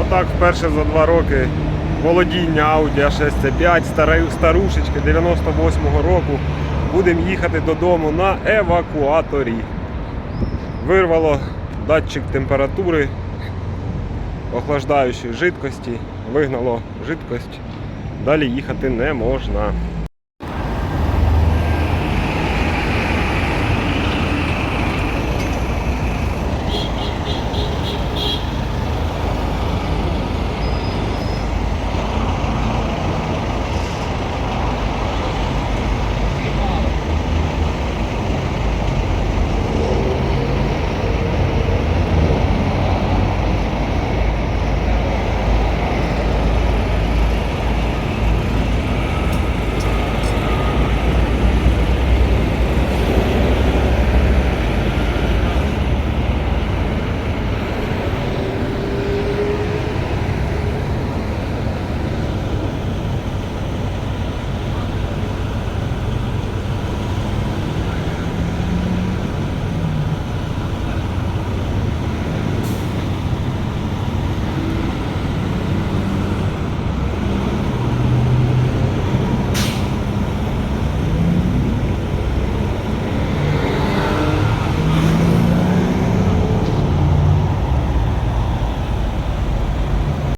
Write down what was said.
Отак вперше за два роки володіння Audi A6 C5 старушечки 98-го року. Будемо їхати додому на евакуаторі. Вирвало датчик температури, охлаждаючої жидкості, вигнало жидкость. Далі їхати не можна.